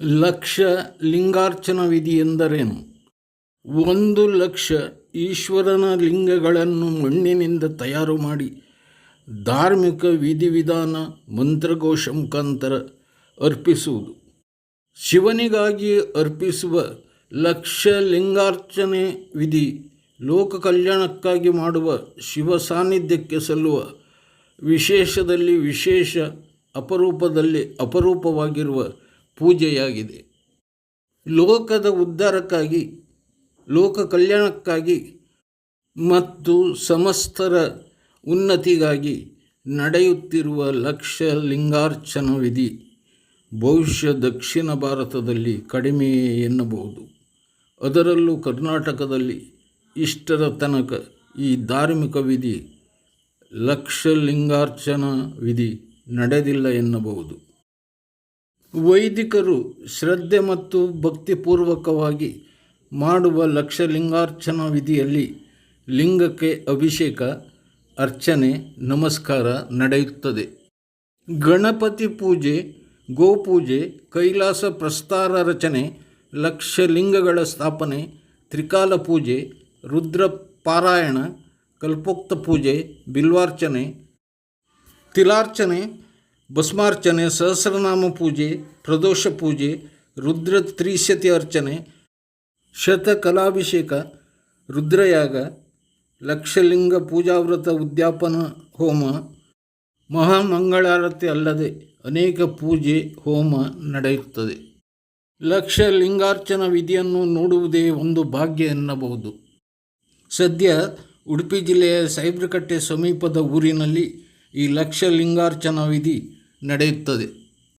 ಲಕ್ಷ ಲಿಂಗಾರ್ಚನ ವಿಧಿ ಎಂದರೇನು? ಒಂದು ಲಕ್ಷ ಈಶ್ವರನ ಲಿಂಗಗಳನ್ನು ಮಣ್ಣಿನಿಂದ ತಯಾರು ಮಾಡಿ ಧಾರ್ಮಿಕ ವಿಧಿವಿಧಾನ ಮಂತ್ರಘೋಷ ಮುಖಾಂತರ ಅರ್ಪಿಸುವುದು. ಶಿವನಿಗಾಗಿ ಅರ್ಪಿಸುವ ಲಕ್ಷ ಲಿಂಗಾರ್ಚನೆ ವಿಧಿ ಲೋಕ ಕಲ್ಯಾಣಕ್ಕಾಗಿ ಮಾಡುವ ಶಿವ ಸಾನ್ನಿಧ್ಯಕ್ಕೆ ಸಲ್ಲುವ ವಿಶೇಷದಲ್ಲಿ ವಿಶೇಷ ಅಪರೂಪದಲ್ಲಿ ಅಪರೂಪವಾಗಿರುವ ಪೂಜೆಯಾಗಿದೆ. ಲೋಕದ ಉದ್ಧಾರಕ್ಕಾಗಿ, ಲೋಕ ಕಲ್ಯಾಣಕ್ಕಾಗಿ ಮತ್ತು ಸಮಸ್ತರ ಉನ್ನತಿಗಾಗಿ ನಡೆಯುತ್ತಿರುವ ಲಕ್ಷ ಲಿಂಗಾರ್ಚನ ವಿಧಿ ಬಹುಶಃ ದಕ್ಷಿಣ ಭಾರತದಲ್ಲಿ ಕಡಿಮೆಯೇ ಎನ್ನಬಹುದು. ಅದರಲ್ಲೂ ಕರ್ನಾಟಕದಲ್ಲಿ ಇಷ್ಟರ ತನಕ ಈ ಧಾರ್ಮಿಕ ವಿಧಿ ಲಕ್ಷ ಲಿಂಗಾರ್ಚನ ವಿಧಿ ನಡೆದಿಲ್ಲ ಎನ್ನಬಹುದು. ವೈದಿಕರು ಶ್ರದ್ಧೆ ಮತ್ತು ಭಕ್ತಿಪೂರ್ವಕವಾಗಿ ಮಾಡುವ ಲಕ್ಷ ಲಿಂಗಾರ್ಚನಾ ವಿಧಿಯಲ್ಲಿ ಲಿಂಗಕ್ಕೆ ಅಭಿಷೇಕ, ಅರ್ಚನೆ, ನಮಸ್ಕಾರ ನಡೆಯುತ್ತದೆ. ಗಣಪತಿ ಪೂಜೆ, ಗೋಪೂಜೆ, ಕೈಲಾಸ ಪ್ರಸ್ತಾರ ರಚನೆ ಲಕ್ಷ ಲಿಂಗಗಳ ಸ್ಥಾಪನೆ, ತ್ರಿಕಾಲ ಪೂಜೆ, ರುದ್ರ ಪಾರಾಯಣ, ಕಲ್ಪೋಕ್ತ ಪೂಜೆ, ಬಿಲ್ವಾರ್ಚನೆ, ತಿಲಾರ್ಚನೆ ಭಸ್ಮಾರ್ಚನೆ, ಸಹಸ್ರನಾಮ ಪೂಜೆ, ಪ್ರದೋಷ ಪೂಜೆ ರುದ್ರ ತ್ರಿಶತಿ ಅರ್ಚನೆ, ಶತಕಲಾಭಿಷೇಕ, ರುದ್ರಯಾಗ, ಲಕ್ಷಲಿಂಗ ಪೂಜಾವ್ರತ ಉದ್ಯಾಪನ ಹೋಮ, ಮಹಾಮಂಗಳಾರತಿ ಅಲ್ಲದೆ ಅನೇಕ ಪೂಜೆ, ಹೋಮ ನಡೆಯುತ್ತದೆ. ಲಕ್ಷ ಲಿಂಗಾರ್ಚನ ವಿಧಿಯನ್ನು ನೋಡುವುದೇ ಒಂದು ಭಾಗ್ಯ ಎನ್ನಬಹುದು. ಸದ್ಯ ಉಡುಪಿ ಜಿಲ್ಲೆಯ ಸೈಬ್ರಕಟ್ಟೆ ಸಮೀಪದ ಊರಿನಲ್ಲಿ ಈ ಲಕ್ಷ ಲಿಂಗಾರ್ಚನ ವಿಧಿ ನಡೆಯುತ್ತದೆ.